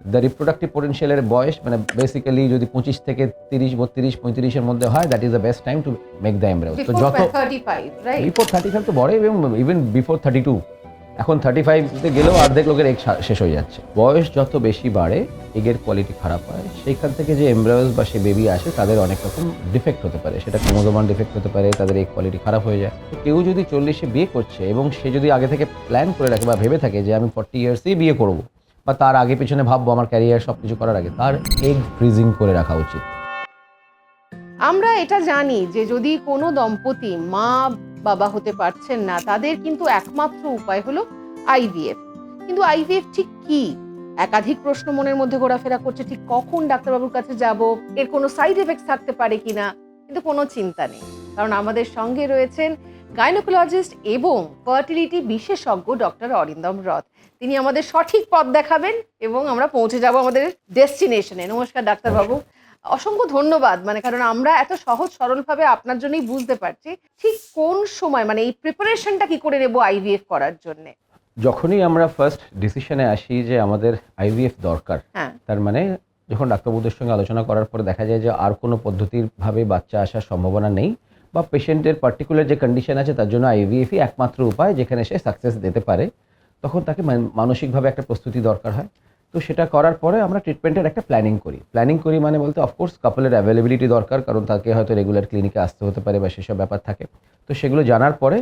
The reproductive পোটেনশিয়ালের বয়স মানে basically যদি পঁচিশ থেকে তিরিশ বত্রিশ পঁয়ত্রিশের মধ্যে হয় that is the best time to make the embryo তো যত বিফোর থার্টি ফাইভ তো বড় এবং ইভেন বিফোর থার্টি টু এখন থার্টি ফাইভতে গেলেও অর্ধেক লোকের শা- শেষ হয়ে যাচ্ছে। বয়স যত বেশি বাড়ে এগের কোয়ালিটি খারাপ হয় সেইখান থেকে যে এমব্রায়োস বা সে বেবি আসে তাদের অনেক রকম ডিফেক্ট হতে পারে। সেটা ক্রোমোজোমান ডিফেক্ট হতে পারে তাদের এগ কোয়ালিটি খারাপ হয়ে যায়। কেউ যদি চল্লিশে বিয়ে করছে এবং সে যদি আগে থেকে প্ল্যান করে রাখে বা ভেবে থাকে যে আমি ফর্টি ইয়ার্সেই বিয়ে করব বা তার আগে পিছনে ভাববো আমার ক্যারিয়ার সব কিছু করার আগে, তার এগ ফ্রিজিং করে রাখা উচিত। আমরা এটা জানি যে যদি কোনো দম্পতি মা, বাবা হতে পারছেন না, তাদের কিন্তু একমাত্র উপায় হলো আইভিএফ কিন্তু আইভিএফ ঠিক কি? একাধিক প্রশ্ন মনের মধ্যে ঘোরাফেরা করছে, ঠিক কখন ডাক্তারবাবুর কাছে যাব? এর কোনো সাইড এফেক্ট থাকতে পারে কিনা? কিন্তু কোনো চিন্তা নেই। কারণ আমাদের সঙ্গে রয়েছেন গাইনোকোলজিস্ট এবং ফার্টিলিটি বিশেষজ্ঞ ডক্টর অরিন্দম রথ। তিনি আমাদের সঠিক পথ দেখাবেন এবং আমরা পৌঁছে যাব আমাদের ডেস্টিনেশনে। নমস্কার ডাক্তারবাবু। অসংখ্য ধন্যবাদ। মানে কারণ আমরা এত সহজ সরলভাবে আপনার জন্যই বুঝতে পারছি ঠিক কোন সময় মানে এই প্রিপারেশনটা কি করে নেব আইভিএফ করার জন্য? যখনই আমরা ফার্স্ট ডিসিশনে আসি যে আমাদের আইভিএফ দরকার হ্যাঁ। তার মানে যখন ডাক্তারবাবুদের সঙ্গে আলোচনা করার পরে দেখা যায় যে আর কোনো পদ্ধতির ভাবে বাচ্চা আসার সম্ভাবনা নেই। বা পেশেন্টের পার্টিকুলার যে কন্ডিশন আছে, তার জন্য আইভিএফই একমাত্র উপায় যেখানে সে সাকসেস দিতে পারে, তখন তাকে মানসিকভাবে একটা প্রস্তুতি দরকার হয়। তো সেটা করার পরে আমরা ট্রিটমেন্টের একটা প্ল্যানিং করি। প্ল্যানিং করি মানে বলতে অফকোর্স কাপলের অ্যাভেলেবিলিটি দরকার, কারণ তাকে হয়তো রেগুলার ক্লিনিকে আসতে হতে পারে বা সেসব ব্যাপার থাকে। তো সেগুলো জানার পরে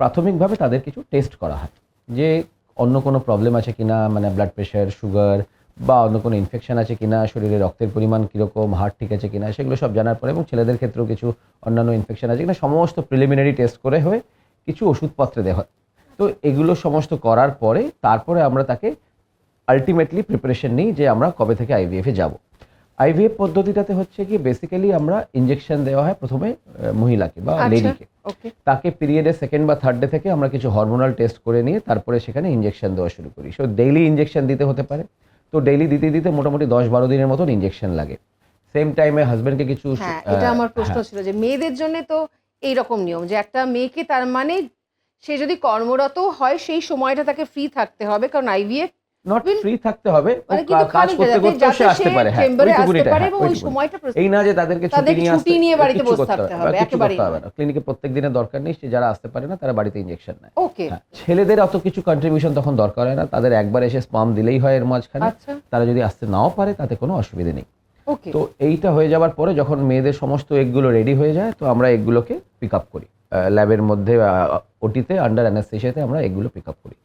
প্রাথমিকভাবে তাদের কিছু টেস্ট করা হয়, যে অন্য কোনো প্রবলেম আছে কিনা মানে ব্লাড প্রেশার সুগার বা অন্য কোনো ইনফেকশন আছে কিনা শরীরে রক্তের পরিমাণ কীরকম হার্ট ঠিক আছে কিনা সেগুলো সব জানার পরে এবং ছেলেদের ক্ষেত্রেও কিছু অন্যান্য ইনফেকশন আছে কিনা সমস্ত প্রিলিমিনারি টেস্ট করে হয়ে কিছু ওষুধপত্রে দেওয়া হয়। তো এগুলো সমস্ত করার পরে তারপরে আমরা তাকে আলটিমেটলি প্রিপারেশন নিই যে আমরা কবে থেকে আইভিএফে যাব। আইভিএফ পদ্ধতিটাতে হচ্ছে কি বেসিক্যালি আমরা ইঞ্জেকশন দেওয়া হয় প্রথমে মহিলাকে বা আচ্ছা লেডিকে ওকে তাকে পিরিয়ডে সেকেন্ড বা থার্ড ডে থেকে আমরা কিছু হরমোনাল টেস্ট করে নিয়ে তারপরে সেখানে ইঞ্জেকশন দেওয়া শুরু করি। সো ডেইলি ইঞ্জেকশন দিতে হতে পারে। তো ডেইলি দিতে দিতে মোটামুটি দশ বারো দিনের মতন ইঞ্জেকশন লাগে। সেম টাইমে হাজবেন্ডকে কিছু হ্যাঁ এটা আমার প্রশ্ন হ্যাঁ, ছিল যে মেয়েদের জন্য তো এই রকম নিয়ম যে একটা মেয়েকে তার মানে সে যদি কর্মরত হয় সেই সময়টা তাকে ফ্রি থাকতে হবে কারণ আইভিএফ নট ফ্রি থাকতে হবে মানে কাজ করতে করতে সে আসতে পারে হ্যাঁ আসতে পারে হ্যাঁ। এই না যে তাদেরকে ছুটি নিয়ে আসতে নিয়ে বাড়িতে বসে থাকতে হবে করতে হবে না। ক্লিনিকে প্রত্যেক দিনের দরকার নেই যারা আসতে পারে না তারা বাড়িতে ইঞ্জেকশন নেয়। ওকে হ্যাঁ, ছেলেদের অত কিছু কন্ট্রিবিউশন তখন দরকার হয় না তাদের একবার এসে স্পাম দিলেই হয় এর মাঝখানে। আচ্ছা। তারা যদি আসতে নাও পারে তাতে কোনো অসুবিধা নেই। তো এইটা হয়ে যাওয়ার পরে যখন মেয়েদের সমস্ত এগগুলো রেডি হয়ে যায় তো আমরা এগুলোকে পিক আপ করি। ল্যাবের মধ্যে ওটিতে আন্ডার অ্যানাস্থেশিয়াতে আমরা এগুলো পিক আপ করি।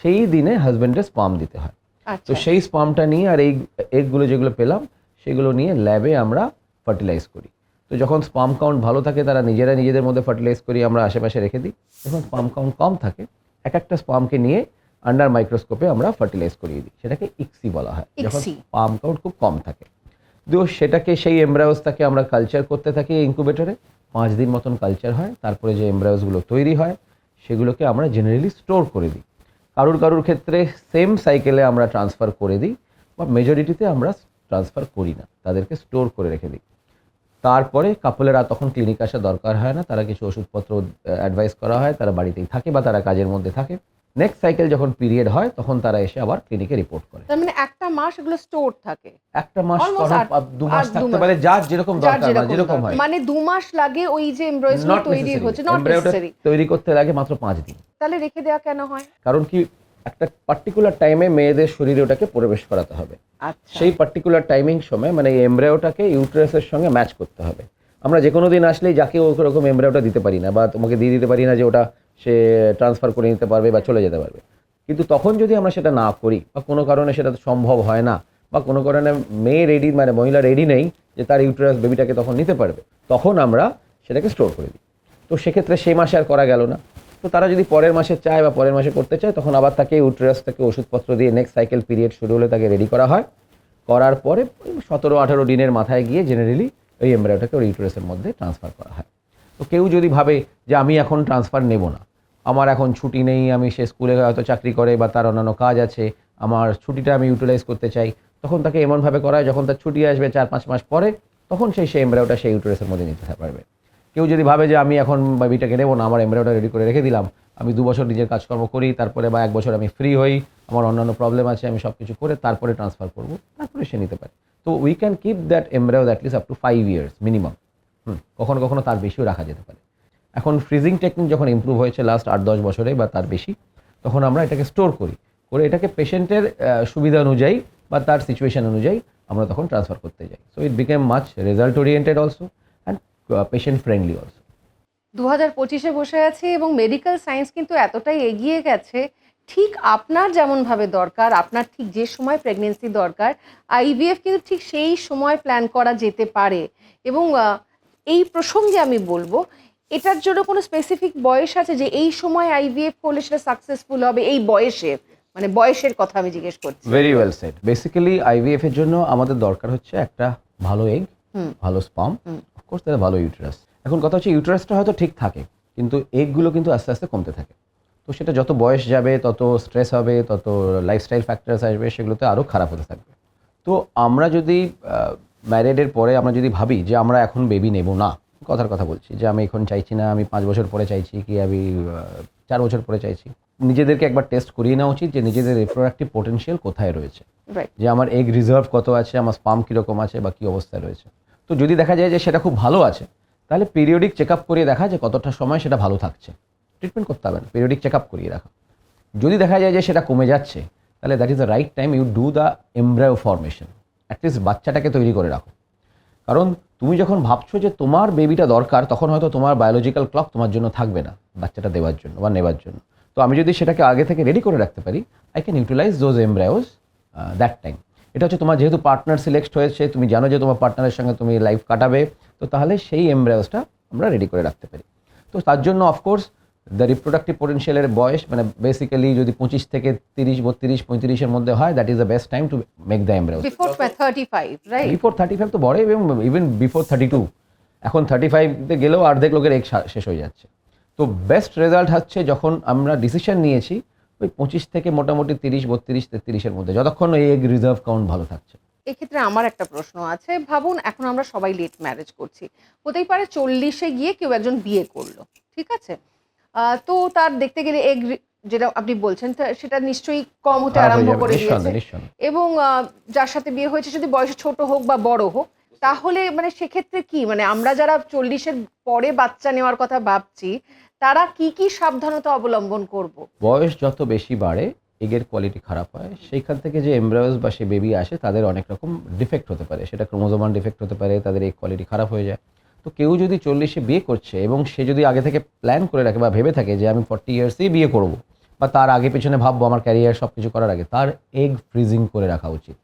সেই দিনে হাজব্যান্ডের স্পাম দিতে হয়। তো আচ্ছা। সেই স্পামটা নিয়ে আর এই এগগুলো যেগুলো পেলাম সেগুলো নিয়ে ল্যাবে আমরা ফার্টিলাইজ করি। তো যখন স্পাম কাউন্ট ভালো থাকে তারা নিজেরা নিজেদের মধ্যে ফার্টিলাইজ করি আমরা আশেপাশে রেখে দিই। যখন স্পাম কাউন্ট কম থাকে এক একটা স্পামকে নিয়ে আন্ডার মাইক্রোস্কোপে আমরা ফার্টিলাইজ করিয়ে দিই। সেটাকে ইক্সি বলা হয়। যখন স্পাম কাউন্ট খুব কম থাকে। তো সেটাকে সেই এমব্রায়োসটাকে আমরা কালচার করতে থাকি ইনকুবেটরে পাঁচ দিন মতন কালচার হয়। তারপরে যে এমব্রায়োসগুলো তৈরি হয় সেগুলোকে আমরা জেনারেলি স্টোর করে দিই। কারুর কারুর ক্ষেত্রে সেম সাইকেলে আমরা ট্রান্সফার করে দিই বা মেজরিটিতে আমরা ট্রান্সফার করি না তাদেরকে স্টোর করে রেখে দিই। তারপরে কাপলের আর তখন ক্লিনিক আসা দরকার হয় না তারা কিছু ওষুধপত্র অ্যাডভাইস করা হয় তারা বাড়িতেই থাকে বা তারা কাজের মধ্যে থাকে। নেক্সট সাইকেল যখন পিরিয়ড হয় তখন তারা এসে আবার ক্লিনিকে রিপোর্ট করে। তার মানে একটা মাস এগুলো স্টোর থাকে। একটা মাস দু মাস থাকতে পারে যার যেরকম দরকার মানে যেরকম হয়। মানে দু মাস লাগে ওই যে এমব্রয়ডারি তৈরি হচ্ছে নট নেসেসারি তৈরি করতে লাগে মাত্র পাঁচ দিন। তাহলে রেখে দেওয়া কেন হয়? কারণ কি একটা পার্টিকুলার টাইমে মেয়েদের শরীরে ওটাকে প্রবেশ করাতে হবে। আচ্ছা। সেই পার্টিকুলার টাইমিং সময় মানে এই এমব্রায়োটাকে ইউট্রাসের সঙ্গে ম্যাচ করতে হবে। আমরা যে কোনো দিন আসলেই যাকে ওরকম এমব্রায়োটা দিতে পারি না বা তোমাকে দিয়ে দিতে পারি না যে ওটা সে ট্রান্সফার করে নিতে পারবে বা চলে যেতে পারবে। কিন্তু তখন যদি আমরা সেটা না করি বা কোনো কারণে সেটা সম্ভব হয় না বা কোনো কারণে মেয়ে রেডি মানে মহিলা রেডি নেই যে তার ইউট্রাস বেবিটাকে তখন নিতে পারবে তখন আমরা সেটাকে স্টোর করে দিই। তো সেক্ষেত্রে সেই মাসে আর করা গেল না। তো তারা যদি পরের মাসে চায় বা পরের মাসে করতে চায়, তখন আবার তাকে ইউট্রাস থেকে ওষুধপত্র দিয়ে নেক্সট সাইকেল পিরিয়ড শুরু হলে তাকে রেডি করা হয়। করার পরে সতেরো, আঠারো দিনের মাথায় গিয়ে জেনারেলি ওই এমব্রায়োটাকে ওর ইউট্রাসের মধ্যে ট্রান্সফার করা হয়। তো কেউ যদি ভাবে যে আমি এখন ট্রান্সফার নেব না, আমার এখন ছুটি নেই, আমি সে স্কুলে হয়তো চাকরি করে বা তার অন্যান্য কাজ আছে, আমার ছুটিটা আমি ইউটিলাইজ করতে চাই, তখন তাকে এমনভাবে করা হয় যখন তার ছুটি আসবে চার, পাঁচ মাস পরে, তখন সেই সেই এমব্রায়োটা সেই ইউটারাসের মধ্যে নিতে পারবে। কেউ যদি ভাবে যে আমি এখন বেবিটাকে নেব না, আমার এমব্রয়ডারি রেডি করে রেখে দিলাম, আমি দু বছর নিজের কাজকর্ম করি, তারপরে বা এক বছর আমি ফ্রি হই, আমার অন্যান্য প্রবলেম আছে, আমি সব কিছু করে তারপরে ট্রান্সফার করব, তারপরে সে নিতে পারে। তো we can keep that embryo that list up to five years minimum hmm, কখনো কখনো তার বেশিও রাখা যেতে পারে। এখন ফ্রিজিং টেকনিক যখন ইমপ্রুভ হয়েছে লাস্ট আট, দশ বছরে বা তার বেশি, তখন আমরা এটাকে স্টোর করি। করে এটাকে পেশেন্টের সুবিধা অনুযায়ী বা তার সিচুয়েশন অনুযায়ী আমরা তখন ট্রান্সফার করতে যাই। So it became much result oriented also patient friendly also দু হাজার পঁচিশে বসে আছি এবং মেডিকেল সায়েন্স কিন্তু এতটাই এগিয়ে গেছে ঠিক আপনার যেমনভাবে দরকার আপনার ঠিক যে সময় প্রেগনেন্সি দরকার আইভিএফ কিন্তু ঠিক সেই সময় প্ল্যান করা যেতে পারে। এবং এই প্রসঙ্গে আমি বলব এটার জন্য কোনো স্পেসিফিক বয়স আছে যে এই সময় আইভিএফ করলে সেটা সাকসেসফুল হবে? এই বয়সে মানে বয়সের কথা আমি জিজ্ঞেস করছি। Very well set basically IVF এর জন্য আমাদের দরকার হচ্ছে একটা ভালো এগ। ভালো স্পাম। অফকোর্স তাহলে ভালো ইউটারাস এখন কথা হচ্ছে ইউটারাসটা হয়তো ঠিক থাকে কিন্তু এগগুলো কিন্তু আস্তে আস্তে কমতে থাকে। তো সেটা যত বয়স যাবে তত স্ট্রেস হবে তত লাইফস্টাইল ফ্যাক্টরস আসবে সেগুলোতে আরও খারাপ হতে থাকবে। তো আমরা যদি ম্যারেডের পরে আমরা যদি ভাবি যে আমরা এখন বেবি নেব না কথার কথা বলছি যে আমি এখন চাইছি না আমি পাঁচ বছর পরে চাইছি কি আমি চার বছর পরে চাইছি নিজেদেরকে একবার টেস্ট করিয়ে নেওয়া উচিত যে নিজেদের রিপ্রোডাক্টিভ পোটেনশিয়াল কোথায় রয়েছে। যে আমার এগ রিজার্ভ কত আছে আমার স্পাম কীরকম আছে বা কী অবস্থায় রয়েছে। তো যদি দেখা যায় যে সেটা খুব ভালো আছে, তাহলে পিরিয়ডিক চেক আপ করিয়ে দেখা যে কতটা সময় সেটা ভালো থাকছে। ট্রিটমেন্ট করতে হবে না পিরিয়ডিক চেক আপ করিয়ে রাখা। যদি দেখা যায় যে সেটা কমে যাচ্ছে, তাহলে that is the right time you do the embryo formation at least বাচ্চাটাকে তৈরি করে রাখো। কারণ তুমি যখন ভাবছ যে তোমার বেবিটা দরকার, তখন হয়তো তোমার বায়োলজিক্যাল ক্লক তোমার জন্য থাকবে না, বাচ্চাটা দেওয়ার জন্য বা নেবার জন্য। তো আমি যদি সেটাকে আগে থেকে রেডি করে রাখতে পারি I can utilise those embryos that time এটা হচ্ছে তোমার যেহেতু পার্টনার সিলেক্ট হয়েছে তুমি জানো যে তোমার পার্টনারের সঙ্গে তুমি লাইফ কাটাবে তো তাহলে সেই এমব্রায়োসটা আমরা রেডি করে রাখতে পারি। তো তার জন্য অফকোর্স দ্য রিপ্রোডাক্টিভ পোটেনশিয়ালের বয়স মানে বেসিক্যালি যদি পঁচিশ থেকে তিরিশ বত্রিশ পঁয়ত্রিশের মধ্যে হয় that is the best time to make the embryos before thirty five right before thirty five তো বড় এবং ইভেন বিফোর থার্টি টু এখন থার্টি ফাইভতে গেলেও অর্ধেক লোকের এক শেষ হয়ে যাচ্ছে। তো বেস্ট রেজাল্ট হচ্ছে যখন আমরা ডিসিশন নিয়েছি ওই পঁচিশ থেকে মোটামুটি তিরিশ বত্রিশ তেত্রিশের মধ্যে যতক্ষণ এই এগ রিজার্ভ কাউন্ট ভালো থাকছে। এক্ষেত্রে আমার একটা প্রশ্ন আছে ভাবুন এখন আমরা সবাই লেট ম্যারেজ করছি হতেই পারে চল্লিশে গিয়ে কেউ একজন বিয়ে করল ঠিক আছে? তো তার দেখতে গেলে এগ যেটা আপনি বলছেন সেটা নিশ্চয়ই কম হতে খারাপ আরম্ভ করে দিয়েছে। এবং যার সাথে বিয়ে হয়েছে যদি বয়স ছোট হোক বা বড় হোক তাহলে মানে সেক্ষেত্রে কি? মানে আমরা যারা চল্লিশের পরে বাচ্চা নেওয়ার কথা ভাবছি তারা কি কি সাবধানতা অবলম্বন করব? বয়স যত বেশি বাড়ে, এগের কোয়ালিটি খারাপ হয়, সেইখান থেকে যে এমব্রায়োস বা সে বেবি আসে, তাদের অনেক রকম ডিফেক্ট হতে পারে। সেটা ক্রোমোজোমান ডিফেক্ট হতে পারে, তাদের এই কোয়ালিটি খারাপ হয়ে যায়। তো কেউ যদি চল্লিশে বিয়ে করছে এবং সে যদি আগে থেকে প্ল্যান করে রাখে বা ভেবে থাকে যে আমি ফর্টি ইয়ার্সেই বিয়ে করব বা তার আগে পেছনে ভাববো আমার ক্যারিয়ার সব কিছু করার আগে, তার এগ ফ্রিজিং করে রাখা উচিত।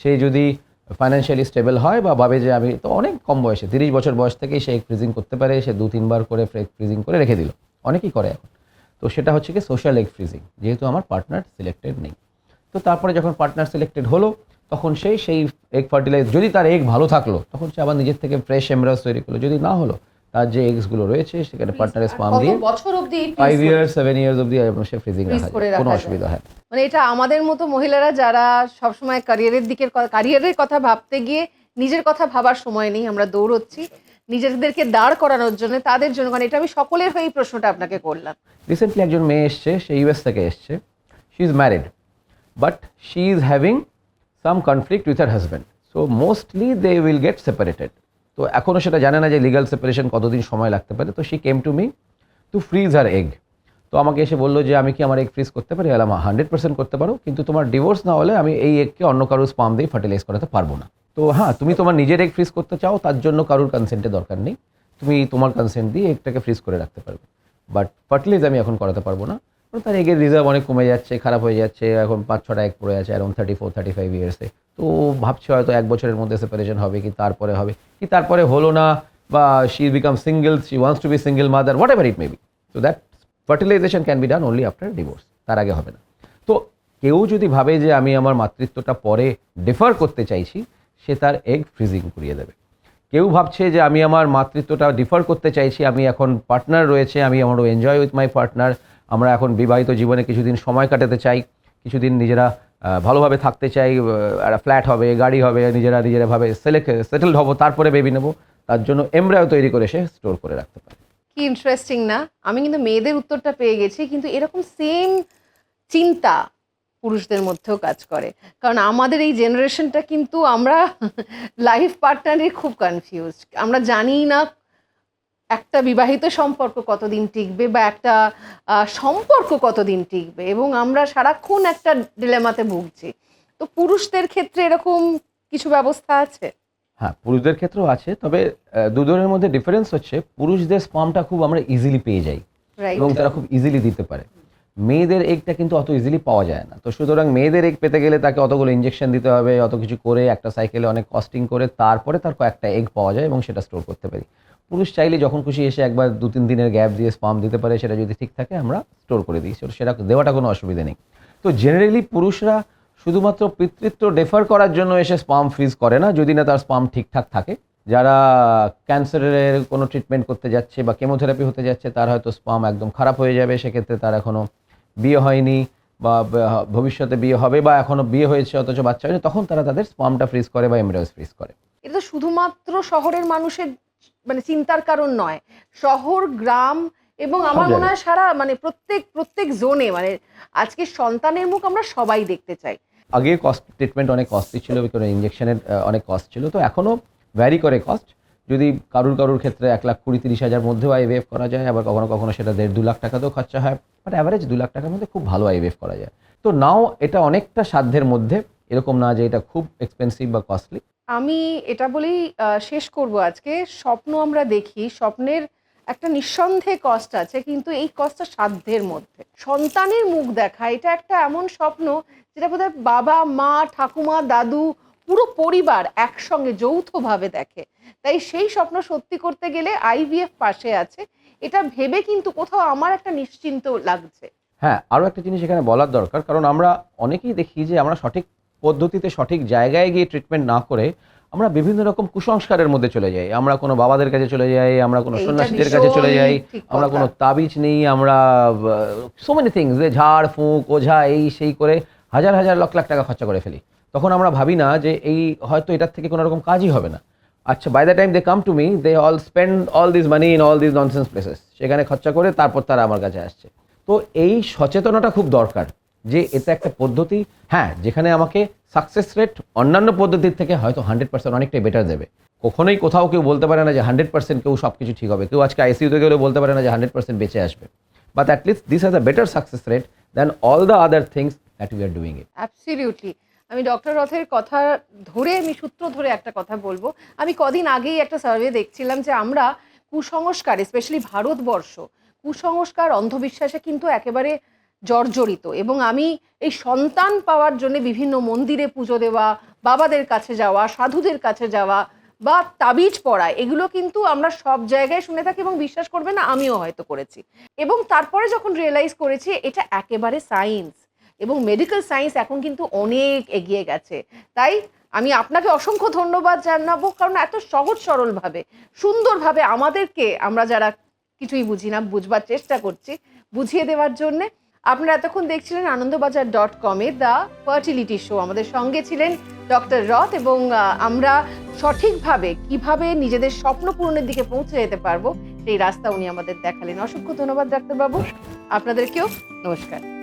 সে যদি ফাইন্যান্সিয়ালি স্টেবল হয় বা ভাবে যে আমি তো অনেক কম বয়সে, তিরিশ বছর বয়স থেকেই সে ফ্রিজিং করতে পারে, সে দু, তিনবার করে এগ ফ্রিজিং করে রেখে দিল। অনেকেই করে এখন। তো সেটা হচ্ছে কি সোশ্যাল এগ ফ্রিজিং যেহেতু আমার পার্টনার সিলেক্টেড নেই। তো তারপরে যখন পার্টনার সিলেক্টেড হলো, তখন সেই সেই এগ ফার্টিলাইজার যদি তার এগ ভালো থাকল, তখন সে আবার নিজের থেকে ফ্রেশ এমব্রাস তৈরি করল। যদি না হলো যে এগসগুলো রয়েছে সেখানে পার্টনারের স্পাম দিয়ে বছর অবধি ফাইভ ইয়ার্স সেভেন ইয়ার্স অব্দি সে ফ্রিজিং রাখা কোনো অসুবিধা হয় মানে এটা আমাদের মতো মহিলারা যারা সবসময় ক্যারিয়ারের দিকের ক্যারিয়ারের কথা ভাবতে গিয়ে নিজের কথা ভাবার সময় নেই আমরা দৌড়চ্ছি। নিজেদেরকে দাঁড় করানোর জন্য তাদের জন্য কারণ এটা আমি সকলের হয়ে প্রশ্নটা আপনাকে করলাম। রিসেন্টলি একজন মেয়ে এসছে সে ইউএস থেকে এসছে। She is married but she is having some conflict with her husband so mostly they will get separated তো এখনও সেটা জানে না যে লিগাল সেপারেশন কতদিন সময় লাগতে পারে। তো she came to me to freeze her egg তো আমাকে এসে বলল যে, আমি কি আমার এগ ফ্রিজ করতে পারি? বললাম হান্ড্রেড পার্সেন্ট করতে পারো। কিন্তু তোমার ডিভোর্স না হলে আমি এই এগকে অন্য কারোর স্পাম দিয়ে ফার্টিলাইজ করাতে পারব না। তো হ্যাঁ তুমি তোমার নিজের এগ ফ্রিজ করতে চাও, তার জন্য কারোর কনসেন্টের দরকার নেই। তুমি তোমার কনসেন্ট দিয়ে এগটাকে ফ্রিজ করে রাখতে পারবে। বাট ফার্টিলাইজ আমি এখন করাতে পারব না। তার এগের রিজার্ভ অনেক কমে যাচ্ছে, খারাপ হয়ে যাচ্ছে। এখন পাঁচ, ছটা এক পড়ে আছে এখন থার্টি ফোর থার্টি ফাইভ ইয়ার্সে তো ভাবছে হয়তো এক বছরের মধ্যে সেপারেশন হবে কি তারপরে হবে। কি তারপরে হলো না, বা she become single she wants to be single mother whatever it may be so that fertilization can be done only after divorce তার আগে হবে না। তো কেউ যদি ভাবে যে আমি আমার মাতৃত্বটা পরে ডিফার করতে চাইছি, সে তার এগ ফ্রিজিং করিয়ে দেবে। কেউ ভাবছে যে আমি আমার মাতৃত্বটা ডিফার করতে চাইছি, আমি এখন পার্টনার রয়েছে, আমি আমারও এনজয় উইথ মাই পার্টনার আমরা এখন বিবাহিত জীবনে কিছুদিন সময় কাটাতে চাই, কিছুদিন নিজেরা ভালোভাবে থাকতে চাই একটা ফ্ল্যাট হবে, গাড়ি হবে, নিজেরা নিজেরা ভাবে সেলেক্ট সেটেলড হব, তারপরে বেবি নেব, তার জন্য এমব্রায়ো তৈরি করে সে স্টোর করে রাখতে পারে। কি ইন্টারেস্টিং না? আমি কিন্তু মেয়েদের উত্তরটা পেয়ে গেছি, কিন্তু এরকম সেম চিন্তা পুরুষদের মধ্যেও কাজ করে। কারণ আমাদের এই জেনারেশনটা কিন্তু আমরা লাইফ পার্টনারে খুব কনফিউজ আমরা জানি না একটা বিবাহিত সম্পর্ক কতদিন টিকবে বা একটা সম্পর্ক কতদিন টিকবে? এবং আমরা সারাক্ষণ একটা ডিলেমাতে ভুগছি। তো পুরুষদের ক্ষেত্রে এরকম কিছু ব্যবস্থা আছে? হ্যাঁ পুরুষদের ক্ষেত্রেও আছে তবে দুজনের মধ্যে ডিফারেন্স হচ্ছে পুরুষদের স্পামটা খুব আমরা ইজিলি পেয়ে যাই। এবং তারা খুব ইজিলি দিতে পারে। মেয়েদের এগটা কিন্তু অত ইজিলি পাওয়া যায় না। তো সুতরাং মেয়েদের এগ পেতে গেলে তাকে অতগুলো ইঞ্জেকশন দিতে হবে অত কিছু করে একটা সাইকেলে অনেক কস্টিং করে তারপরে তার কয়েকটা এগ পাওয়া যায় এবং সেটা স্টোর করতে পারি। পুরুষ চাইলে যখন খুশি এসে একবার দু তিন দিনের গ্যাপ দিয়ে স্পাম দিতে পারে, সেটা যদি ঠিক থাকে, আমরা স্টোর করে দিই। সেটা- দেওয়াটা কোনো অসুবিধা নেই। তো জেনারেলি পুরুষরা শুধুমাত্র পিতৃত্ব ডেফার করার জন্য এসে স্পাম ফ্রিজ করে না, যদি না তার স্পাম ঠিকঠাক থাকে। যারা ক্যান্সারের কোনো ট্রিটমেন্ট করতে যাচ্ছে বা কেমোথেরাপি হতে যাচ্ছে, তার হয়তো স্পাম একদম খারাপ হয়ে যাবে। সেক্ষেত্রে তার এখনও বিয়ে হয়নি বা ভবিষ্যতে বিয়ে হবে বা এখনও বিয়ে হয়েছে, অথচ বাচ্চা হয়েছে, তখন তারা তাদের স্পামটা ফ্রিজ করে বা এমব্রায়োস ফ্রিজ করে। এটা শুধুমাত্র শহরের মানুষের মানে চিন্তার কারণ নয়। শহর গ্রাম এবং আমার মনে হয় সারা মানে প্রত্যেক প্রত্যেক জোনে মানে আজকে সন্তানের মুখ আমরা সবাই দেখতে চাই। আগে কস্ট ট্রিটমেন্ট অনেক কস্টলি ছিল কারণ ইঞ্জেকশনের অনেক কস্ট ছিল। তো এখনও ভ্যারি করে কস্ট যদি কারুর কারুর ক্ষেত্রে এক লাখ কুড়ি তিরিশ হাজার মধ্যেও আইভিএফ করা যায় আবার কখনো কখনো সেটা দেড় দু লাখ টাকাতেও খরচা হয়। বাট অ্যাভারেজ দু লাখ টাকার মধ্যে খুব ভালো আইভিএফ করা যায়। তো নাও এটা অনেকটা সাধ্যের মধ্যে। এরকম না যে এটা খুব এক্সপেন্সিভ বা কস্টলি আমি এটা বলেই শেষ করব আজকে। স্বপ্ন আমরা দেখি, স্বপ্নের একটা নিঃসন্দেহে কষ্ট আছে, কিন্তু এই কষ্টটা সাধ্যের মধ্যে। সন্তানের মুখ দেখা, এটা একটা এমন স্বপ্ন যেটা বোধহয় বাবা, মা, ঠাকুমা, দাদু, পুরো পরিবার একসঙ্গে যৌথভাবে দেখে। তাই সেই স্বপ্ন সত্যি করতে গেলে আইভিএফ পাশে আছে। এটা ভেবে কিন্তু কোথাও আমার একটা নিশ্চিন্ত লাগছে। হ্যাঁ আরও একটা জিনিস এখানে বলার দরকার, কারণ আমরা অনেকেই দেখি যে আমরা সঠিক পদ্ধতিতে সঠিক জায়গায় গিয়ে ট্রিটমেন্ট না করে আমরা বিভিন্ন রকম কুসংস্কারের মধ্যে চলে যাই। আমরা কোনো বাবাদের কাছে চলে যাই আমরা কোনো সন্ন্যাসীদের কাছে চলে যাই আমরা। কোনো তাবিজ নেই আমরা সো মেনি থিংস যে ঝাড় ফুঁক ওঝা এই সেই করে হাজার হাজার লক্ষ লাখ টাকা খরচা করে ফেলি। তখন আমরা ভাবি না যে এই হয়তো এটার থেকে কোনো রকম কাজই হবে না। আচ্ছা by the time they come to me they all spend all this money in all this nonsense places সেখানে খরচা করে তারপর তারা আমার কাছে আসছে। তো এই সচেতনতা খুব দরকার। যে এটা একটা পদ্ধতি হ্যাঁ যেখানে আমাকে সাকসেস রেট অন্যান্য পদ্ধতির থেকে হয়তো হান্ড্রেড পার্সেন্ট অনেকটাই বেটার দেবে। কখনোই কোথাও কেউ বলতে পারে না যে হান্ড্রেড পার্সেন্ট কেউ সব কিছু ঠিক হবে। কেউ আজকে আইসিইউতে গেলেও বলতে পারে না যে হান্ড্রেড পার্সেন্ট বেঁচে আসবে। But at least this has a better success rate than all the other things that we are doing it absolutely আমি ডক্টর রথের কথা ধরে, আমি সূত্র ধরে একটা কথা বলব। আমি কদিন আগেই একটা সার্ভে দেখছিলাম যে আমরা কুসংস্কার স্পেশালি ভারতবর্ষ, কুসংস্কার, অন্ধবিশ্বাসে কিন্তু একেবারে জর্জরিত এবং আমি এই সন্তান পাওয়ার জন্য বিভিন্ন মন্দিরে পুজো দেওয়া, বাবাদের কাছে যাওয়া, সাধুদের কাছে যাওয়া বা তাবিজ পড়া, এগুলো কিন্তু আমরা সব জায়গায় শুনে থাকি এবং বিশ্বাস করবে না, আমিও হয়তো করেছি। এবং তারপরে যখন রিয়েলাইজ করেছি, এটা একেবারে সায়েন্স এবং মেডিকেল সায়েন্স এখন কিন্তু অনেক এগিয়ে গেছে। তাই আমি আপনাকে অসংখ্য ধন্যবাদ জানাব, কারণ এত সহজ সরলভাবে, সুন্দরভাবে আমাদেরকে আমরা যারা কিছুই বুঝি না, বুঝবার চেষ্টা করছি, বুঝিয়ে দেওয়ার জন্যে। আপনারা এতক্ষণ দেখছিলেন আনন্দবাজার ডট কমে দ্য ফার্টিলিটি শো আমাদের সঙ্গে ছিলেন ডক্টর রথ এবং আমরা সঠিকভাবে কীভাবে নিজেদের স্বপ্ন পূরণের দিকে পৌঁছে যেতে পারব, সেই রাস্তা উনি আমাদের দেখালেন। অসংখ্য ধন্যবাদ, ডাক্তারবাবু। আপনাদেরকেও নমস্কার।